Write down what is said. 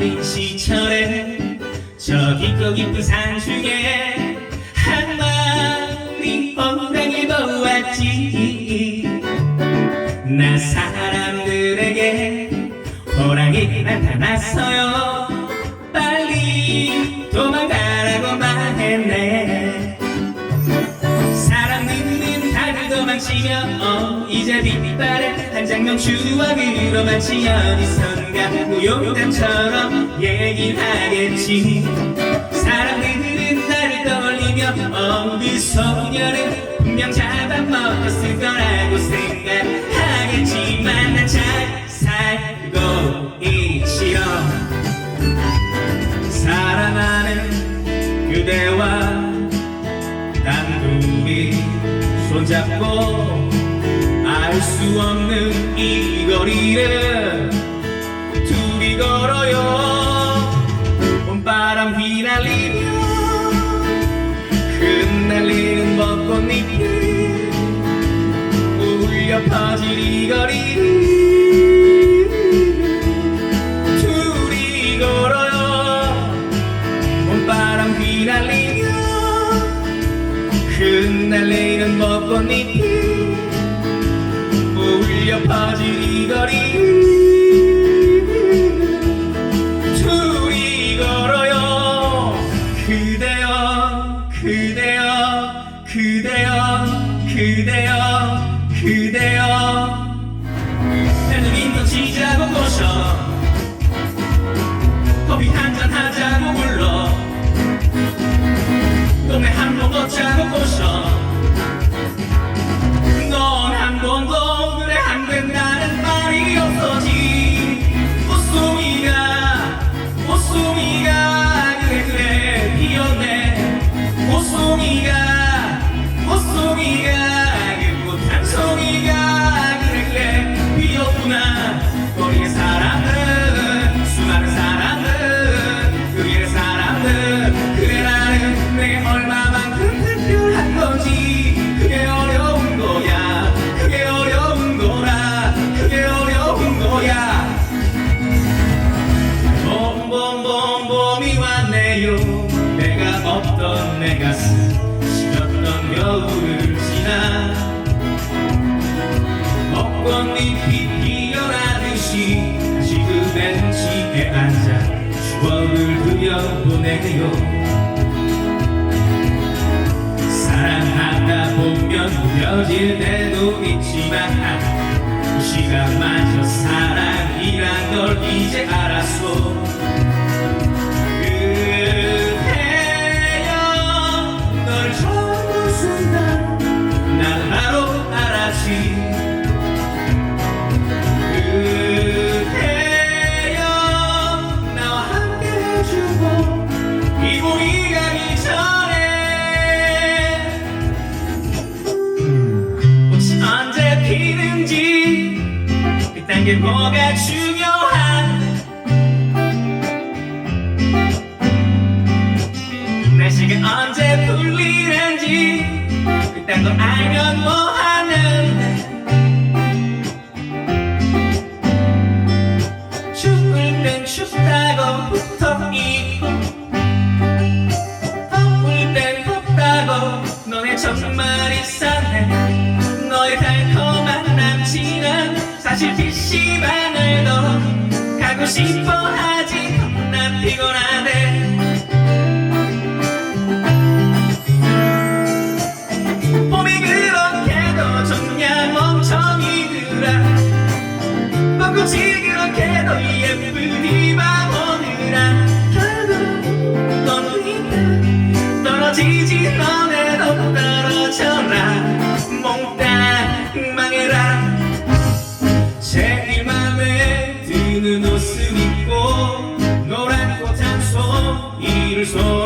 어린 시절에 저 깊고 깊은 산중에 한 마리 호랑이 보았지. 나 사람들에게 호랑이 나타났어요. 빨리 도망가라고 말했네. 사람들은 다들 도망치며 어, 이제 빛바래 한 장면 추억으로 마치 어디선가. 무 용담처럼 얘기를 하겠지. 사람들은 나를 떠올리며 어느 소녀를 분명 잡아먹었을 거라고 생각하겠지만 난 잘 살고 있지요. 사랑하는 그대와 단둘이 손잡고 알 수 없는 이 거리를 이 거리를 둘이 걸어요 봄바람 휘날리며 흩날리는 벚꽃잎이 울려 거리 둘이 걸어요 그대여 그대여 그대여. 나는 인도 지자고 꼬셔 피어나듯이 다시 그 벤치에 앉아 추억을 그려보내요. 사랑하다 보면 무뎌질 때도 있지만 그 시간마저 사랑 중요한 날씨가 언제 풀리는지 그딴 걸 알면 뭐하는 assim 드는 옷을 입고 노란 꽃한 송이를 손에